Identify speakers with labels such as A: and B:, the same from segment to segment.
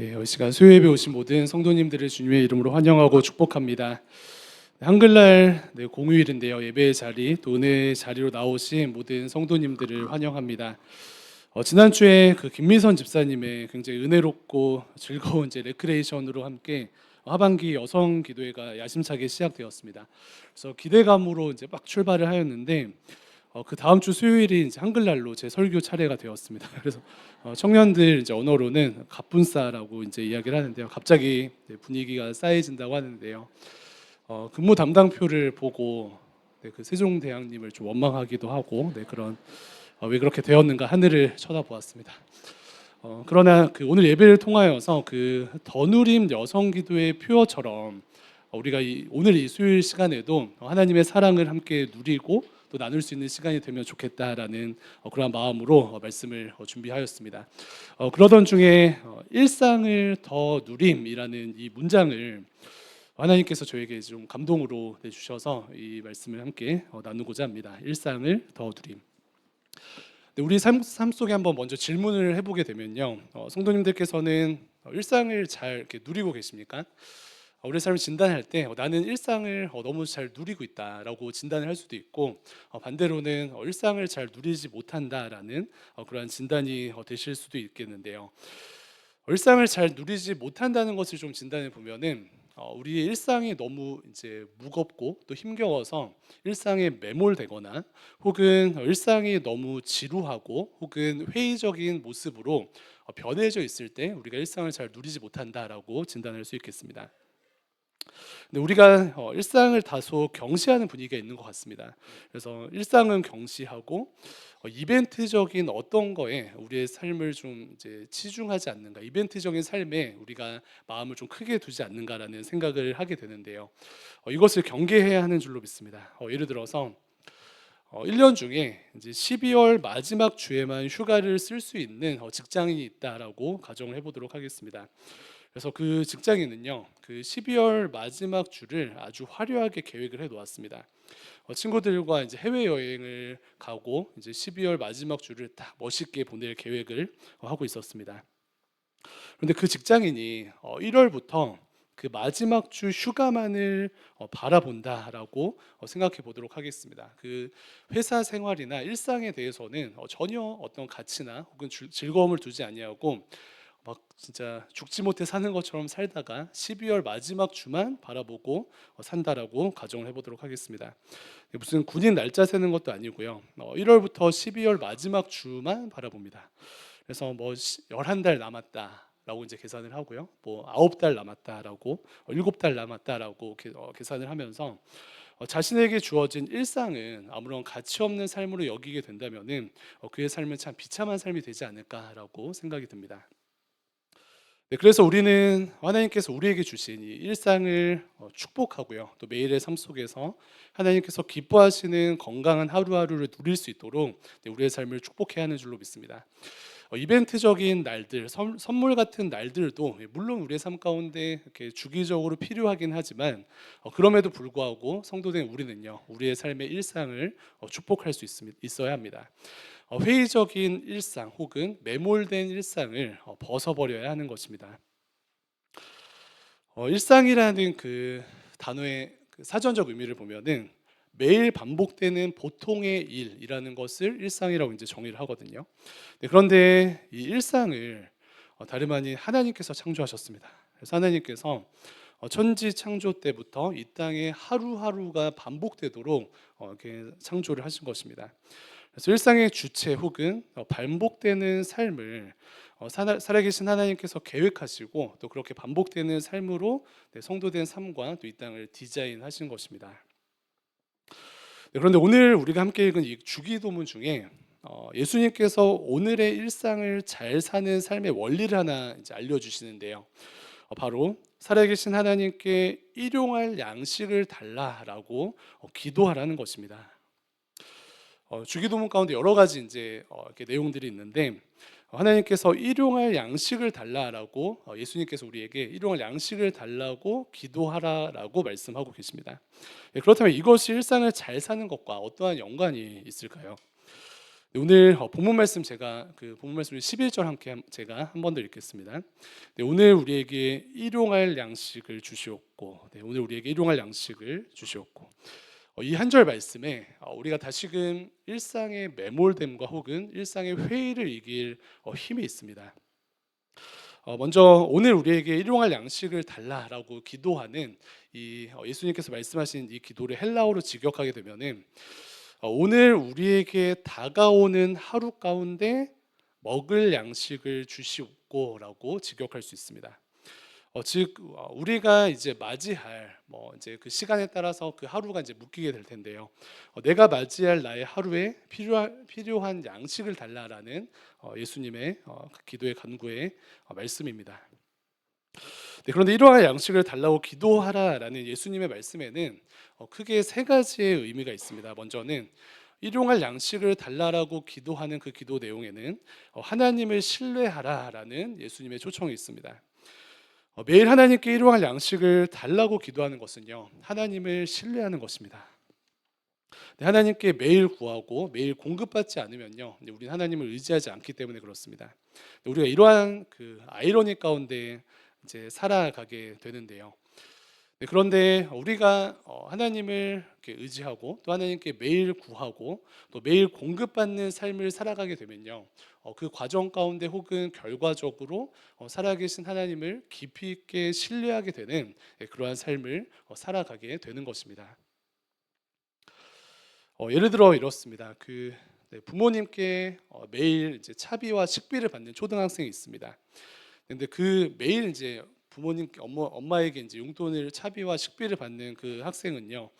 A: 네, 이 시간 수요예배 오신 모든 성도님들을 주님의 이름으로 환영하고 축복합니다. 한글날 네, 공휴일인데요. 예배의 자리, 또 은혜의 자리로 나오신 모든 성도님들을 환영합니다. 어, 지난주에 그 김미선 집사님의 굉장히 은혜롭고 즐거운 이제 레크레이션으로 함께 하반기 여성 기도회가 야심차게 시작되었습니다. 그래서 기대감으로 이제 막 출발을 하였는데 어, 그 다음 주 수요일이 이제 한글날로 제 설교 차례가 되었습니다. 그래서 어, 청년들 이제 언어로는 갑분싸라고 이제 이야기를 하는데요. 갑자기 분위기가 쌓여진다고 하는데요. 어, 근무 담당표를 보고 네, 그 세종대왕님을 좀 원망하기도 하고 네, 그런 어, 왜 그렇게 되었는가 하늘을 쳐다보았습니다. 어, 그러나 그 오늘 예배를 통하여서 그 더누림 여성기도의 표어처럼 어, 우리가 이, 오늘 이 수요일 시간에도 하나님의 사랑을 함께 누리고 또 나눌 수 있는 시간이 되면 좋겠다라는 어, 그러한 마음으로 어, 말씀을 어, 준비하였습니다. 어, 그러던 중에 어, 일상을 더 누림이라는 이 문장을 하나님께서 저에게 좀 감동으로 내주셔서 이 말씀을 함께 어, 나누고자 합니다. 일상을 더 누림. 네, 우리 삶, 삶 속에 한번 먼저 질문을 해보게 되면요, 어, 성도님들께서는 어, 일상을 잘 누리고 계십니까? 어, 우리 삶을 진단할 때 어, 나는 일상을 어, 너무 잘 누리고 있다라고 진단을 할 수도 있고 어, 반대로는 어, 일상을 잘 누리지 못한다라는 어, 그러한 진단이 어, 되실 수도 있겠는데요. 어, 일상을 잘 누리지 못한다는 것을 좀 진단해 보면은 어, 우리의 일상이 너무 이제 무겁고 또 힘겨워서 일상에 매몰되거나 혹은 어, 일상이 너무 지루하고 혹은 회의적인 모습으로 어, 변해져 있을 때 우리가 일상을 잘 누리지 못한다라고 진단할 수 있겠습니다. 근데 우리가 어, 일상을 다소 경시하는 분위기가 있는 것 같습니다. 그래서 일상은 경시하고 어, 이벤트적인 어떤 거에 우리의 삶을 좀 이제 치중하지 않는가, 이벤트적인 삶에 우리가 마음을 좀 크게 두지 않는가라는 생각을 하게 되는데요. 어, 이것을 경계해야 하는 줄로 믿습니다. 어, 예를 들어서 어, 1년 중에 이제 12월 마지막 주에만 휴가를 쓸 수 있는 어, 직장인이 있다라고 가정을 해보도록 하겠습니다. 그래서 그 직장인은요, 그 12월 마지막 주를 아주 화려하게 계획을 해 놓았습니다. 어, 친구들과 이제 해외 여행을 가고 이제 12월 마지막 주를 딱 멋있게 보낼 계획을 어, 하고 있었습니다. 그런데 그 직장인이 어, 1월부터 그 마지막 주 휴가만을 어, 바라본다라고 어, 생각해 보도록 하겠습니다. 그 회사 생활이나 일상에 대해서는 어, 전혀 어떤 가치나 혹은 줄- 즐거움을 두지 아니하고 막 진짜 죽지 못해 사는 것처럼 살다가 12월 마지막 주만 바라보고 어, 산다라고 가정을 해보도록 하겠습니다. 무슨 군인 날짜 세는 것도 아니고요. 어, 1월부터 12월 마지막 주만 바라봅니다. 그래서 뭐 11달 남았다 라고 이제 계산을 하고요. 뭐 9달 남았다라고 어, 7달 남았다라고 계- 어, 계산을 하면서 어, 자신에게 주어진 일상은 아무런 가치 없는 삶으로 여기게 된다면은 어, 그의 삶은 참 비참한 삶이 되지 않을까라고 생각이 듭니다. 네, 그래서 우리는 하나님께서 우리에게 주신 이 일상을 어, 축복하고요. 또 매일의 삶 속에서 하나님께서 기뻐하시는 건강한 하루하루를 누릴 수 있도록 네, 우리의 삶을 축복해야 하는 줄로 믿습니다. 어, 이벤트적인 날들, 선, 선물 같은 날들도 예, 물론 우리의 삶 가운데 이렇게 주기적으로 필요하긴 하지만 어, 그럼에도 불구하고 성도된 우리는요, 우리의 삶의 일상을 어, 축복할 수 있어야 합니다. 어, 회의적인 일상 혹은 매몰된 일상을 어, 벗어버려야 하는 것입니다. 어, 일상이라는 그 단어의 그 사전적 의미를 보면은 매일 반복되는 보통의 일이라는 것을 일상이라고 이제 정의를 하거든요. 네, 그런데 이 일상을 어, 다름 아닌 하나님께서 창조하셨습니다. 그래서 하나님께서 어, 천지 창조 때부터 이 땅에 하루하루가 반복되도록 어, 이렇게 창조를 하신 것입니다. 그래서 일상의 주체 혹은 어, 반복되는 삶을 어, 살아- 살아계신 하나님께서 계획하시고 또 그렇게 반복되는 삶으로 네, 성도된 삶과 또 이 땅을 디자인하신 것입니다. 네, 그런데 오늘 우리가 함께 읽은 이 주기도문 중에 어, 예수님께서 오늘의 일상을 잘 사는 삶의 원리를 하나 알려주시는데요. 어, 바로 살아계신 하나님께 일용할 양식을 달라라고 어, 기도하라는 것입니다. 어, 주기도문 가운데 여러 가지 이제 어, 이렇게 내용들이 있는데 어, 하나님께서 일용할 양식을 달라라고 어, 예수님께서 우리에게 일용할 양식을 달라고 기도하라라고 말씀하고 계십니다. 예, 그렇다면 이것이 일상을 잘 사는 것과 어떠한 연관이 있을까요? 네, 오늘 어, 본문 말씀 제가 그 본문 말씀 11절 함께 한- 제가 한 번 더 읽겠습니다. 네, 오늘 우리에게 일용할 양식을 주시옵고 네, 오늘 우리에게 일용할 양식을 주시옵고 어, 이 한 절 말씀에 어, 우리가 다시금 일상의 매몰됨과 혹은 일상의 회의를 이길 어, 힘이 있습니다. 어, 먼저 오늘 우리에게 일용할 양식을 달라라고 기도하는 이 어, 예수님께서 말씀하신 이 기도를 헬라어로 직역하게 되면은 어, 오늘 우리에게 다가오는 하루 가운데 먹을 양식을 주시옵고라고 직역할 수 있습니다. 어, 즉 어, 우리가 이제 맞이할 뭐 이제 그 시간에 따라서 그 하루가 이제 묶이게 될 텐데요. 어, 내가 맞이할 나의 하루에 필요한 필요한 양식을 달라라는 어, 예수님의 어, 그 기도의 간구의 어, 말씀입니다. 네, 그런데 이러한 양식을 달라고 기도하라라는 예수님의 말씀에는 어, 크게 세 가지의 의미가 있습니다. 먼저는 일용할 양식을 달라라고 기도하는 그 기도 내용에는 어, 하나님을 신뢰하라라는 예수님의 초청이 있습니다. 어, 매일 하나님께 일용할 양식을 달라고 기도하는 것은요 하나님을 신뢰하는 것입니다. 네, 하나님께 매일 구하고 매일 공급받지 않으면요 네, 우리는 하나님을 의지하지 않기 때문에 그렇습니다. 네, 우리가 이러한 그 아이러니 가운데 이제 살아가게 되는데요. 네, 그런데 우리가 어, 하나님을 의지하고 또 하나님께 매일 구하고 또 매일 공급받는 삶을 살아가게 되면요, 어, 그 과정 가운데 혹은 결과적으로 어, 살아계신 하나님을 깊이 있게 신뢰하게 되는 예, 그러한 삶을 어, 살아가게 되는 것입니다. 어, 예를 들어 이렇습니다. 그 네, 부모님께 어, 매일 이제 차비와 식비를 받는 초등학생이 있습니다. 근데 그 매일 이제 부모님께 엄마, 엄마에게 이제 용돈을 차비와 식비를 받는 그 학생은요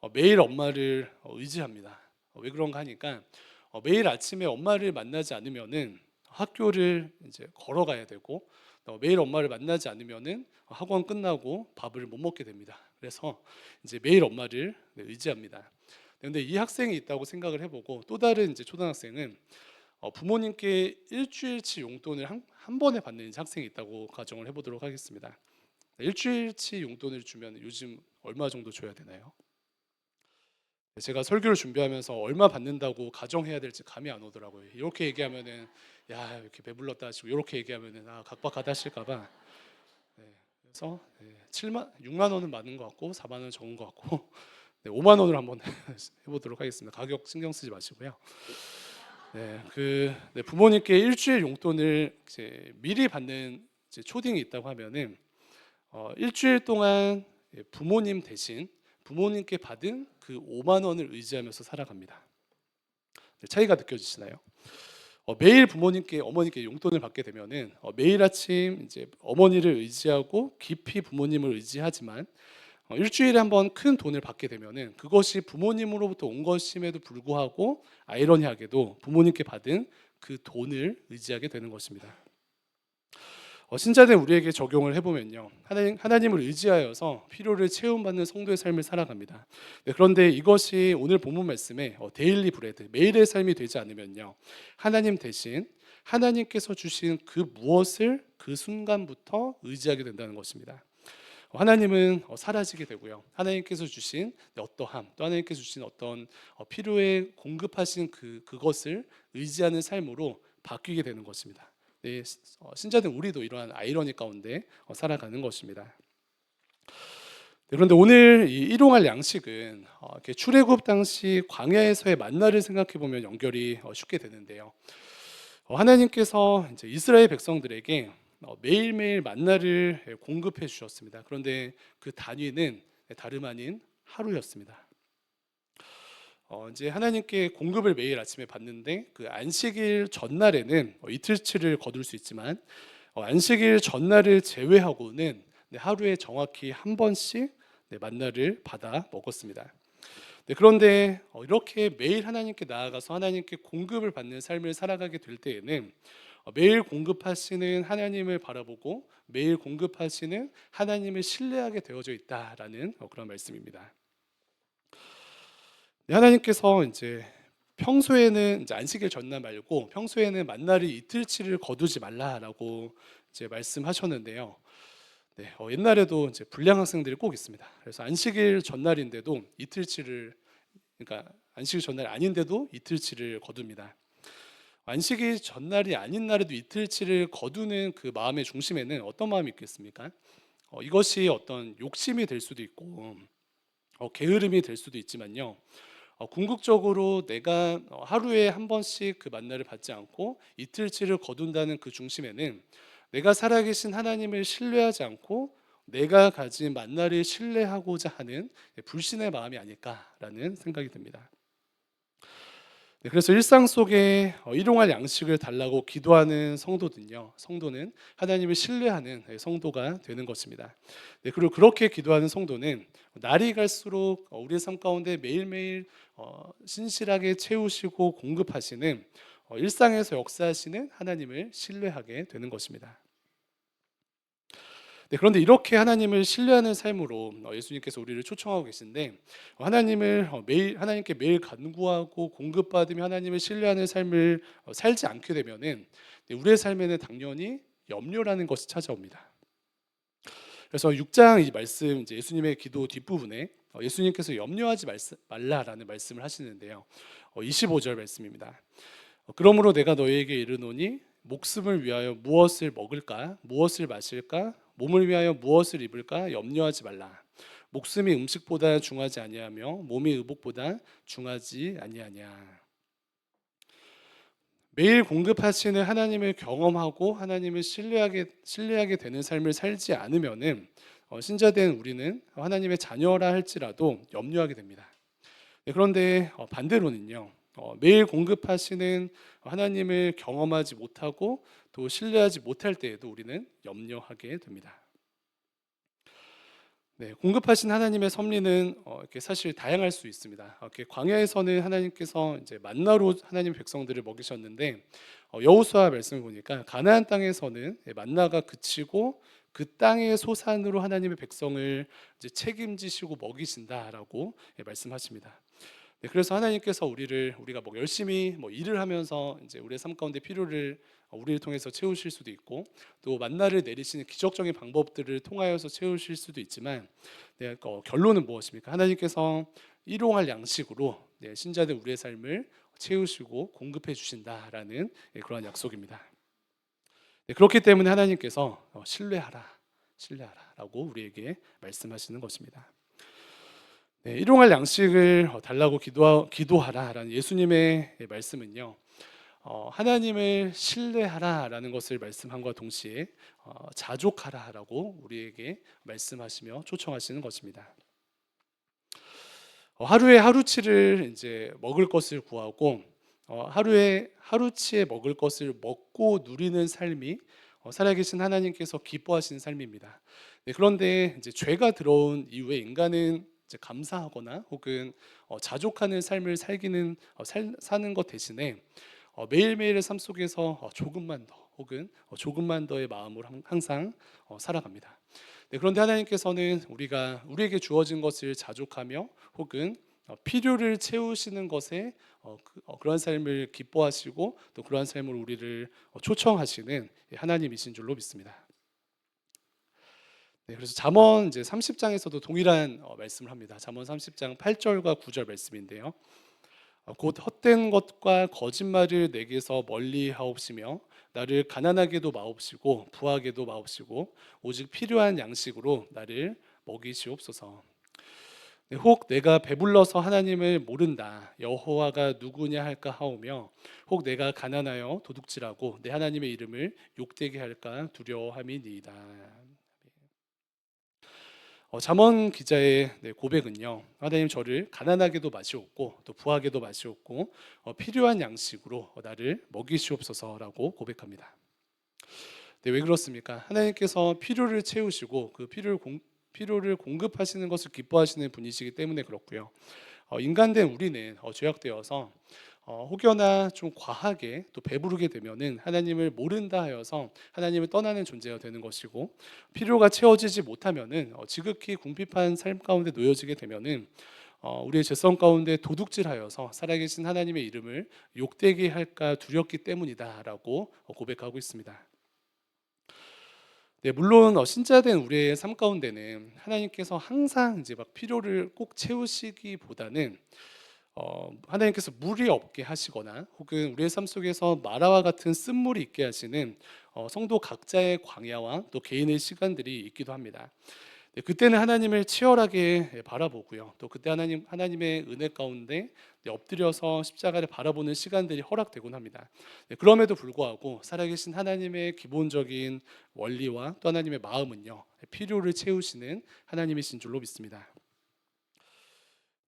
A: 어, 매일 엄마를 어, 의지합니다. 어, 왜 그런가 하니까 어, 매일 아침에 엄마를 만나지 않으면은 학교를 이제 걸어가야 되고 또 매일 엄마를 만나지 않으면은 학원 끝나고 밥을 못 먹게 됩니다. 그래서 이제 매일 엄마를 네, 의지합니다. 근데 이 학생이 있다고 생각을 해보고 또 다른 이제 초등학생은 어, 부모님께 일주일치 용돈을 한, 한 번에 받는 학생이 있다고 가정을 해보도록 하겠습니다. 일주일치 용돈을 주면 요즘 얼마 정도 줘야 되나요? 제가 설교를 준비하면서 얼마 받는다고 가정해야 될지 감이 안 오더라고요. 이렇게 얘기하면은 야 이렇게 배불렀다 하시고 이렇게 얘기하면은 아 각박하다 하실까봐. 네, 그래서 네, 7만 6만 원은 많은 것 같고 4만 원 적은 것 같고 네, 5만 원으로 한번 해보도록 하겠습니다. 가격 신경 쓰지 마시고요. 네, 그 네, 부모님께 일주일 용돈을 이제 미리 받는 이제 초딩이 있다고 하면은 어, 일주일 동안 예, 부모님 대신 부모님께 받은 그 5만 원을 의지하면서 살아갑니다. 네, 차이가 느껴지시나요? 어, 매일 부모님께 어머니께 용돈을 받게 되면은 어, 매일 아침 이제 어머니를 의지하고 깊이 부모님을 의지하지만 어, 일주일에 한 번 큰 돈을 받게 되면은 그것이 부모님으로부터 온 것임에도 불구하고 아이러니하게도 부모님께 받은 그 돈을 의지하게 되는 것입니다. 어, 신자들 우리에게 적용을 해보면요 하나님, 하나님을 의지하여서 필요를 채움받는 성도의 삶을 살아갑니다. 네, 그런데 이것이 오늘 본문 말씀에 어, 데일리 브레드 매일의 삶이 되지 않으면요 하나님 대신 하나님께서 주신 그 무엇을 그 순간부터 의지하게 된다는 것입니다. 어, 하나님은 어, 사라지게 되고요. 하나님께서 주신 어떠함, 또 하나님께서 주신 어떤 어, 필요에 공급하신 그 그것을 의지하는 삶으로 바뀌게 되는 것입니다. 네, 어, 신자들 우리도 이러한 아이러니 가운데 어, 살아가는 것입니다. 네, 그런데 오늘 이 일용할 양식은 출애굽 당시 광야에서의 만나를 생각해 보면 연결이 어, 쉽게 되는데요. 어, 하나님께서 이제 이스라엘 백성들에게 어, 매일매일 만나를 예, 공급해 주셨습니다. 그런데 그 단위는 다름 아닌 하루였습니다. 어, 이제 하나님께 공급을 매일 아침에 받는데 그 안식일 전날에는 어, 이틀치를 거둘 수 있지만 어, 안식일 전날을 제외하고는 네, 하루에 정확히 한 번씩 네, 만나를 받아 먹었습니다. 네, 그런데 어, 이렇게 매일 하나님께 나아가서 하나님께 공급을 받는 삶을 살아가게 될 때에는 어, 매일 공급하시는 하나님을 바라보고 매일 공급하시는 하나님을 신뢰하게 되어져 있다라는 어, 그런 말씀입니다. 네, 하나님께서 이제 평소에는 이제 안식일 전날 말고 평소에는 만나를 이틀치를 거두지 말라라고 이제 말씀하셨는데요. 네, 어, 옛날에도 이제 불량 학생들이 꼭 있습니다. 그래서 안식일 전날인데도 이틀치를 그러니까 안식일 전날 아닌데도 이틀치를 거둡니다. 안식일 전날이 아닌 날에도 이틀치를 거두는 그 마음의 중심에는 어떤 마음이 있겠습니까? 어, 이것이 어떤 욕심이 될 수도 있고 어, 게으름이 될 수도 있지만요. 어, 궁극적으로 내가 어, 하루에 한 번씩 그 만나를 받지 않고 이틀치를 거둔다는 그 중심에는 내가 살아계신 하나님을 신뢰하지 않고 내가 가진 만나를 신뢰하고자 하는 불신의 마음이 아닐까라는 생각이 듭니다. 네, 그래서 일상 속에 어, 일용할 양식을 달라고 기도하는 성도들요. 성도는 하나님을 신뢰하는 네, 성도가 되는 것입니다. 네, 그리고 그렇게 기도하는 성도는 날이 갈수록 어, 우리의 삶 가운데 매일매일 어, 신실하게 채우시고 공급하시는 어, 일상에서 역사하시는 하나님을 신뢰하게 되는 것입니다. 네, 그런데 이렇게 하나님을 신뢰하는 삶으로 어, 예수님께서 우리를 초청하고 계신데 어, 하나님을 어, 매일 하나님께 매일 간구하고 공급받으며 하나님을 신뢰하는 삶을 어, 살지 않게 되면은 네, 우리의 삶에는 당연히 염려라는 것이 찾아옵니다. 그래서 6장 이 말씀 이제 예수님의 기도 뒷부분에 어, 예수님께서 염려하지 말라라는 말씀을 하시는데요. 어, 25절 말씀입니다. 어, 그러므로 내가 너희에게 이르노니 목숨을 위하여 무엇을 먹을까 무엇을 마실까 몸을 위하여 무엇을 입을까 염려하지 말라. 목숨이 음식보다 중하지 아니하며 몸이 의복보다 중하지 아니하냐. 매일 공급하시는 하나님을 경험하고 하나님을 신뢰하게 신뢰하게 되는 삶을 살지 않으면은 어, 신자된 우리는 하나님의 자녀라 할지라도 염려하게 됩니다. 네, 그런데 어, 반대로는요. 어, 매일 공급하시는 하나님을 경험하지 못하고 또 신뢰하지 못할 때에도 우리는 염려하게 됩니다. 네, 공급하신 하나님의 섭리는 어, 이렇게 사실 다양할 수 있습니다. 이렇게 광야에서는 하나님께서 이제 만나로 하나님 백성들을 먹이셨는데 어, 여호수아 말씀을 보니까 가나안 땅에서는 만나가 그치고 그 땅의 소산으로 하나님의 백성을 이제 책임지시고 먹이신다라고 예, 말씀하십니다. 네, 그래서 하나님께서 우리를 우리가 뭐 열심히 뭐 일을 하면서 이제 우리의 삶 가운데 필요를 어, 우리를 통해서 채우실 수도 있고 또 만나를 내리시는 기적적인 방법들을 통하여서 채우실 수도 있지만 네, 어, 결론은 무엇입니까? 하나님께서 일용할 양식으로 네, 신자들 우리의 삶을 채우시고 공급해 주신다라는 네, 그런 약속입니다. 네, 그렇기 때문에 하나님께서 어, 신뢰하라, 신뢰하라라고 우리에게 말씀하시는 것입니다. 네, 일용할 양식을 어, 달라고 기도 기도하라라는 예수님의 말씀은요. 어, 하나님을 신뢰하라라는 것을 말씀함과 동시에 어, 자족하라라고 우리에게 말씀하시며 초청하시는 것입니다. 어, 하루에 하루치를 이제 먹을 것을 구하고 어, 하루에 하루치에 먹을 것을 먹고 누리는 삶이 어, 살아계신 하나님께서 기뻐하시는 삶입니다. 네, 그런데 이제 죄가 들어온 이후에 인간은 감사하거나 혹은 어, 자족하는 삶을 살기는 어, 살, 사는 것 대신에 어, 매일매일의 삶 속에서 어, 조금만 더 혹은 어, 조금만 더의 마음으로 항- 항상 어, 살아갑니다. 네, 그런데 하나님께서는 우리가 우리에게 주어진 것을 자족하며 혹은 어, 필요를 채우시는 것에 어, 그, 어, 그런 삶을 기뻐하시고 또 그러한 삶으로 우리를 어, 초청하시는 하나님이신 줄로 믿습니다. 네, 그래서 잠언 이제 30장에서도 동일한 어, 말씀을 합니다. 잠언 30장 8절과 9절 말씀인데요. 어, 곧 헛된 것과 거짓말을 내게서 멀리 하옵시며 나를 가난하게도 마옵시고 부하게도 마옵시고 오직 필요한 양식으로 나를 먹이시옵소서. 네, 혹 내가 배불러서 하나님을 모른다 여호와가 누구냐 할까 하오며 혹 내가 가난하여 도둑질하고 내 하나님의 이름을 욕되게 할까 두려워함이니이다. 어, 잠언 기자의 네, 고백은요. 하나님 저를 가난하게도 마시옵고 또 부하게도 마시옵고 어, 필요한 양식으로 어, 나를 먹이시옵소서라고 고백합니다. 네, 왜 그렇습니까? 하나님께서 필요를 채우시고 그 필요를 공, 필요를 공급하시는 것을 기뻐하시는 분이시기 때문에 그렇고요. 어, 인간된 우리는 어, 죄악되어서 어, 혹여나 좀 과하게 또 배부르게 되면은 하나님을 모른다 하여서 하나님을 떠나는 존재가 되는 것이고 필요가 채워지지 못하면은 어, 지극히 궁핍한 삶 가운데 놓여지게 되면은 어, 우리의 죄성 가운데 도둑질하여서 살아계신 하나님의 이름을 욕되게 할까 두렵기 때문이다라고 어, 고백하고 있습니다. 네, 물론 어, 신자된 우리의 삶 가운데는 하나님께서 항상 이제 막 필요를 꼭 채우시기보다는 어, 하나님께서 물이 없게 하시거나 혹은 우리의 삶 속에서 마라와 같은 쓴물이 있게 하시는 어, 성도 각자의 광야와 또 개인의 시간들이 있기도 합니다. 네, 그때는 하나님을 치열하게 바라보고요. 또 그때 하나님 하나님의 은혜 가운데 네, 엎드려서 십자가를 바라보는 시간들이 허락되곤 합니다. 네, 그럼에도 불구하고 살아계신 하나님의 기본적인 원리와 또 하나님의 마음은요 필요를 채우시는 하나님이신 줄로 믿습니다.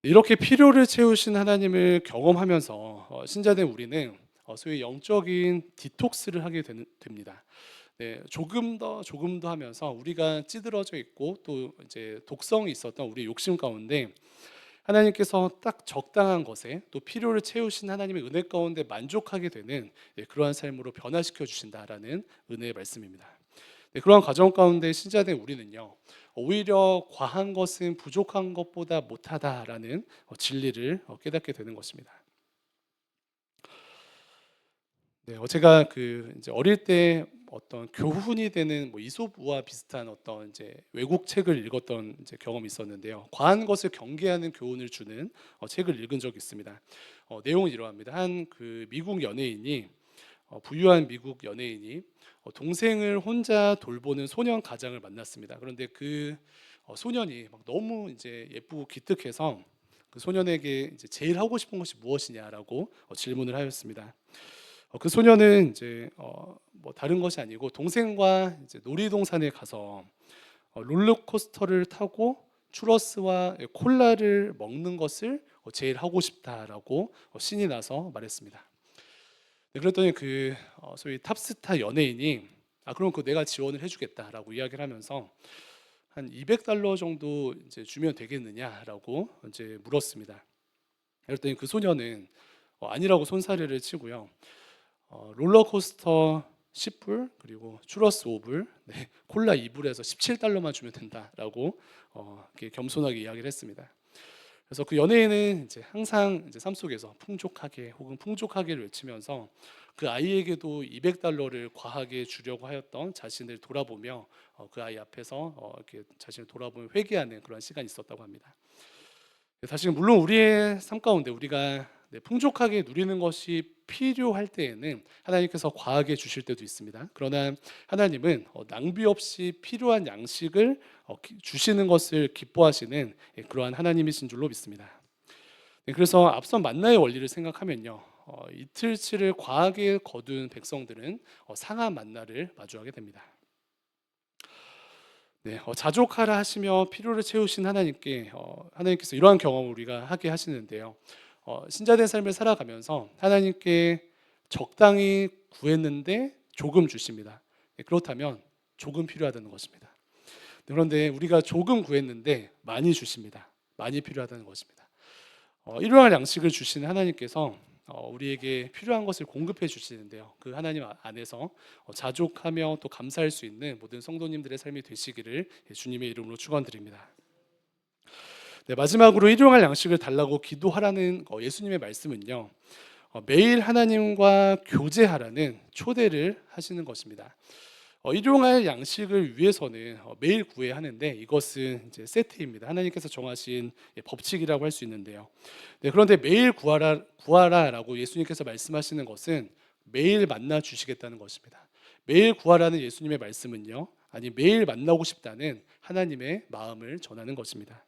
A: 이렇게 필요를 채우신 하나님을 경험하면서 어, 신자된 우리는 어, 소위 영적인 디톡스를 하게 됩니다. 네, 조금 더 조금 더 하면서 우리가 찌들어져 있고 또 이제 독성이 있었던 우리 욕심 가운데 하나님께서 딱 적당한 것에 또 필요를 채우신 하나님의 은혜 가운데 만족하게 되는 예, 그러한 삶으로 변화시켜 주신다라는 은혜의 말씀입니다. 네, 그러한 과정 가운데 신자된 우리는요 오히려 과한 것은 부족한 것보다 못하다라는 어, 진리를 어, 깨닫게 되는 것입니다. 네, 어, 제가 그 이제 어릴 때 어떤 교훈이 되는 뭐 이솝우와 비슷한 어떤 이제 외국 책을 읽었던 이제 경험이 있었는데요. 과한 것을 경계하는 교훈을 주는 어, 책을 읽은 적이 있습니다. 어, 내용은 이러합니다. 한 그 미국 연예인이 어, 부유한 미국 연예인이 어, 동생을 혼자 돌보는 소년 가장을 만났습니다. 그런데 그 어, 소년이 막 너무 이제 예쁘고 기특해서 그 소년에게 이제 제일 하고 싶은 것이 무엇이냐라고 어, 질문을 하였습니다. 어, 그 소년은 이제 어, 뭐 다른 것이 아니고 동생과 이제 놀이동산에 가서 어, 롤러코스터를 타고 추러스와 콜라를 먹는 것을 어, 제일 하고 싶다라고 어, 신이 나서 말했습니다. 네, 그랬더니 그 어, 소위 탑스타 연예인이 아 그럼 그 내가 지원을 해주겠다라고 이야기를 하면서 한 200달러 정도 이제 주면 되겠느냐라고 이제 물었습니다. 그랬더니 그 소년은 어, 아니라고 손사래를 치고요. 어, 롤러코스터 10불 그리고 추러스 5불, 네, 콜라 2불에서 17달러만 주면 된다라고 어, 겸손하게 이야기를 했습니다. 그래서 그 연예인은 이제 항상 이제 삶 속에서 풍족하게 혹은 풍족하게를 외치면서 그 아이에게도 200달러를 과하게 주려고 하였던 자신을 돌아보며 어, 그 아이 앞에서 어, 이렇게 자신을 돌아보며 회개하는 그런 시간이 있었다고 합니다. 사실 물론 우리의 삶 가운데 우리가 네, 풍족하게 누리는 것이 필요할 때에는 하나님께서 과하게 주실 때도 있습니다. 그러나 하나님은 어, 낭비 없이 필요한 양식을 어, 기- 주시는 것을 기뻐하시는 예, 그러한 하나님이신 줄로 믿습니다. 네, 그래서 앞선 만나의 원리를 생각하면요, 어, 이틀치를 과하게 거둔 백성들은 어, 상한 만나를 마주하게 됩니다. 네, 어, 자족하라 하시며 필요를 채우신 하나님께 어, 하나님께서 이러한 경험을 우리가 하게 하시는데요. 어, 신자된 삶을 살아가면서 하나님께 적당히 구했는데 조금 주십니다. 네, 그렇다면 조금 필요하다는 것입니다. 네, 그런데 우리가 조금 구했는데 많이 주십니다. 많이 필요하다는 것입니다. 어, 일용할 양식을 주시는 하나님께서 어, 우리에게 필요한 것을 공급해 주시는데요. 그 하나님 아- 안에서 어, 자족하며 또 감사할 수 있는 모든 성도님들의 삶이 되시기를 예, 주님의 이름으로 축원드립니다. 네, 마지막으로 일용할 양식을 달라고 기도하라는 어, 예수님의 말씀은요. 어, 매일 하나님과 교제하라는 초대를 하시는 것입니다. 어, 일용할 양식을 위해서는 어, 매일 구해야 하는데 이것은 이제 세트입니다. 하나님께서 정하신 예, 법칙이라고 할 수 있는데요. 네, 그런데 매일 구하라 구하라라고 예수님께서 말씀하시는 것은 매일 만나 주시겠다는 것입니다. 매일 구하라는 예수님의 말씀은요. 아니 매일 만나고 싶다는 하나님의 마음을 전하는 것입니다.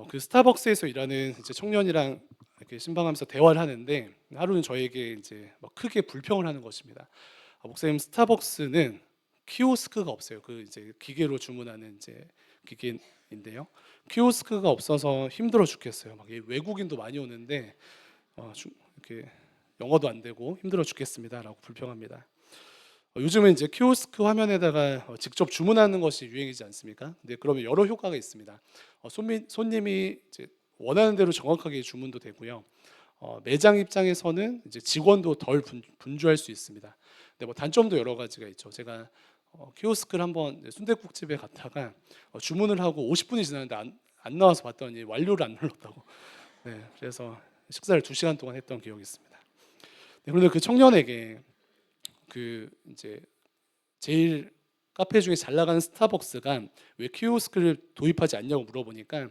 A: 어, 그 스타벅스에서 일하는 이제 청년이랑 이렇게 신방하면서 대화를 하는데 하루는 저에게 이제 막 크게 불평을 하는 것입니다. 아, 목사님 스타벅스는 키오스크가 없어요. 그 이제 기계로 주문하는 이제 기계인데요. 키오스크가 없어서 힘들어 죽겠어요. 막이 외국인도 많이 오는데 어, 주- 이렇게 영어도 안 되고 힘들어 죽겠습니다라고 불평합니다. 어, 요즘은 이제 키오스크 화면에다가 어, 직접 주문하는 것이 유행이지 않습니까? 근데 그러면 여러 효과가 있습니다. 어, 손님이 이제 원하는 대로 정확하게 주문도 되고요. 어, 매장 입장에서는 이제 직원도 덜 분, 분주할 수 있습니다. 근데 뭐 단점도 여러 가지가 있죠. 제가 어, 키오스크를 한번 순대국집에 갔다가 어, 주문을 하고 50분이 지났는데 안, 안 나와서 봤더니 완료를 안 눌렀다고. 네, 그래서 식사를 2 시간 동안 했던 기억이 있습니다. 네, 그런데 그 청년에게 그 이제 제일 카페 중에 잘 나가는 스타벅스가 왜 키오스크를 도입하지 않냐고 물어보니까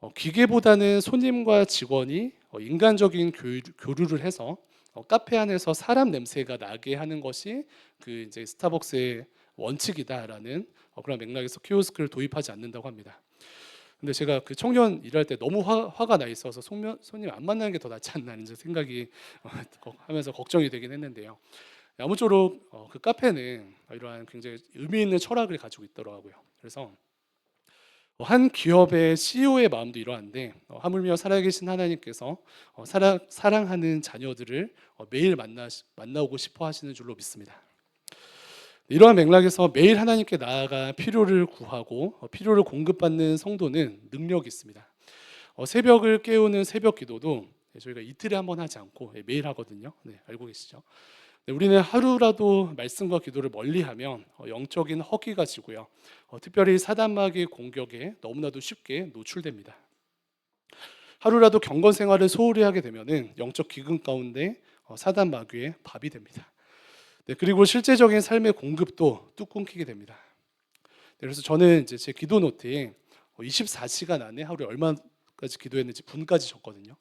A: 어, 기계보다는 손님과 직원이 어, 인간적인 교류, 교류를 해서 어, 카페 안에서 사람 냄새가 나게 하는 것이 그 이제 스타벅스의 원칙이다라는 어, 그런 맥락에서 키오스크를 도입하지 않는다고 합니다. 근데 제가 그 청년 일할 때 너무 화, 화가 나 있어서 손님 안 만나는 게 더 낫지 않나 이제 생각이 어, 하면서 걱정이 되긴 했는데요. 아무쪼록 어, 그 카페는 이러한 굉장히 의미 있는 철학을 가지고 있더라고요. 그래서 어, 한 기업의 CEO의 마음도 이러한데 어, 하물며 살아계신 하나님께서 어, 사랑, 사랑 하는 자녀들을 어, 매일 만나 만나고 싶어 하시는 줄로 믿습니다. 이러한 맥락에서 매일 하나님께 나아가 필요를 구하고 어, 필요를 공급받는 성도는 능력이 있습니다. 어, 새벽을 깨우는 새벽 기도도 저희가 이틀에 한 번 하지 않고 예, 매일 하거든요. 네, 알고 계시죠? 네, 우리는 하루라도 말씀과 기도를 멀리하면 어, 영적인 허기가 지고요. 어, 특별히 사단마귀의 공격에 너무나도 쉽게 노출됩니다. 하루라도 경건 생활을 소홀히 하게 되면은 영적 기근 가운데 어, 사단마귀의 밥이 됩니다. 네, 그리고 실제적인 삶의 공급도 뚝 끊기게 됩니다. 네, 그래서 저는 이제 제 기도 노트에 24시간 안에 하루에 얼마까지 기도했는지 분까지 적거든요.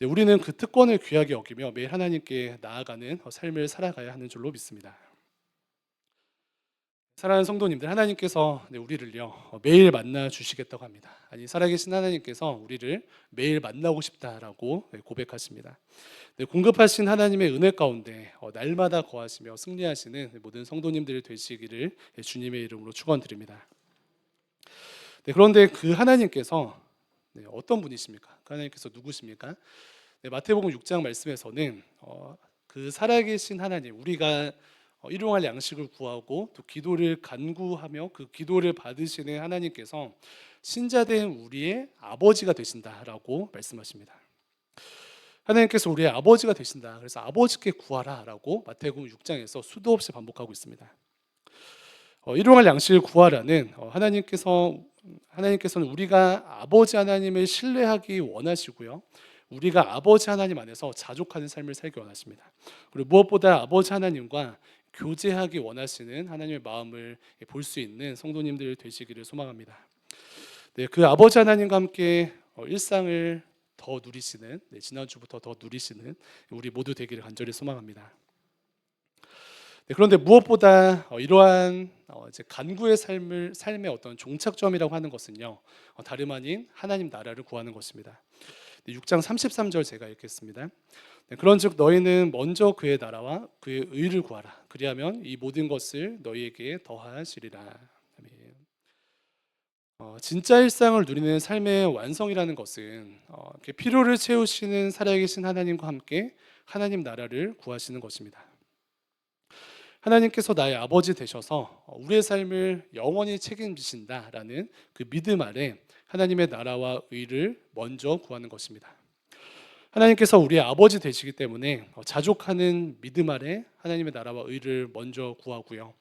A: 네, 우리는 그 특권을 귀하게 여기며 매일 하나님께 나아가는 삶을 살아가야 하는 줄로 믿습니다. 사랑하는 성도님들, 하나님께서 네, 우리를요 매일 만나 주시겠다고 합니다. 아니 살아계신 하나님께서 우리를 매일 만나고 싶다라고 네, 고백하십니다. 네, 공급하신 하나님의 은혜 가운데 어, 날마다 거하시며 승리하시는 모든 성도님들이 되시기를 네, 주님의 이름으로 축원드립니다. 네, 그런데 그 하나님께서 네, 어떤 분이십니까? 그 하나님께서 누구십니까? 네, 마태복음 6장 말씀에서는 어, 그 살아계신 하나님, 우리가 어, 일용할 양식을 구하고 또 기도를 간구하며 그 기도를 받으시는 하나님께서 신자된 우리의 아버지가 되신다라고 말씀하십니다. 하나님께서 우리의 아버지가 되신다. 그래서 아버지께 구하라라고 마태복음 6장에서 수도 없이 반복하고 있습니다. 어, 일용할 양식을 구하라는 어, 하나님께서 하나님께서는 우리가 아버지 하나님을 신뢰하기 원하시고요. 우리가 아버지 하나님 안에서 자족하는 삶을 살기 원하십니다. 그리고 무엇보다 아버지 하나님과 교제하기 원하시는 하나님의 마음을 볼 수 있는 성도님들 되시기를 소망합니다. 네, 그 아버지 하나님과 함께 어, 일상을 더 누리시는 네, 지난주부터 더 누리시는 우리 모두 되기를 간절히 소망합니다. 네, 그런데 무엇보다 어, 이러한 어, 이제 간구의 삶을 삶의 어떤 종착점이라고 하는 것은요 다름 아닌 하나님 나라를 구하는 것입니다. 6장 33절 제가 읽겠습니다. 네, 그런즉 너희는 먼저 그의 나라와 그의 의를 구하라. 그리하면 이 모든 것을 너희에게 더하시리라. 어, 진짜 일상을 누리는 삶의 완성이라는 것은 어, 필요를 채우시는 살아계신 하나님과 함께 하나님 나라를 구하시는 것입니다. 하나님께서 나의 아버지 되셔서 우리의 삶을 영원히 책임지신다라는 그 믿음 아래 하나님의 나라와 의를 먼저 구하는 것입니다. 하나님께서 우리의 아버지 되시기 때문에 어, 자족하는 믿음 아래 하나님의 나라와 의를 먼저 구하고요.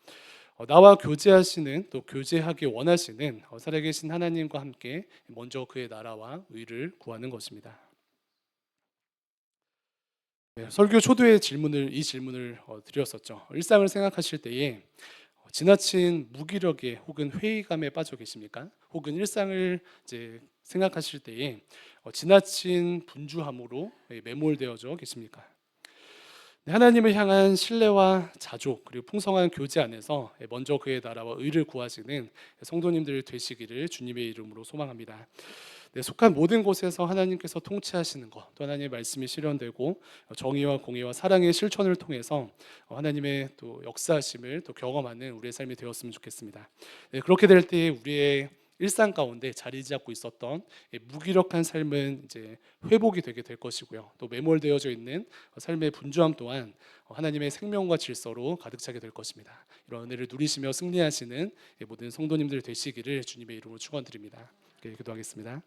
A: 어, 나와 교제하시는 또 교제하기 원하시는 어, 살아계신 하나님과 함께 먼저 그의 나라와 의를 구하는 것입니다. 네, 설교 초도의 질문을 이 질문을 드렸었죠. 일상을 생각하실 때에 지나친 무기력에 혹은 회의감에 빠져 계십니까? 혹은 일상을 이제 생각하실 때에 어, 지나친 분주함으로 매몰되어져 계십니까? 네, 하나님을 향한 신뢰와 자족 그리고 풍성한 교제 안에서 먼저 그의 나라와 의를 구하시는 성도님들 되시기를 주님의 이름으로 소망합니다. 네, 속한 모든 곳에서 하나님께서 통치하시는 것, 또 하나님의 말씀이 실현되고 정의와 공의와 사랑의 실천을 통해서 하나님의 또 역사하심을 또 경험하는 우리의 삶이 되었으면 좋겠습니다. 네, 그렇게 될 때 우리의 일상 가운데 자리 잡고 있었던 무기력한 삶은 이제 회복이 되게 될 것이고요. 또 매몰되어져 있는 삶의 분주함 또한 하나님의 생명과 질서로 가득 차게 될 것입니다. 이런 은혜를 누리시며 승리하시는 모든 성도님들 되시기를 주님의 이름으로 축원드립니다. 기도하겠습니다.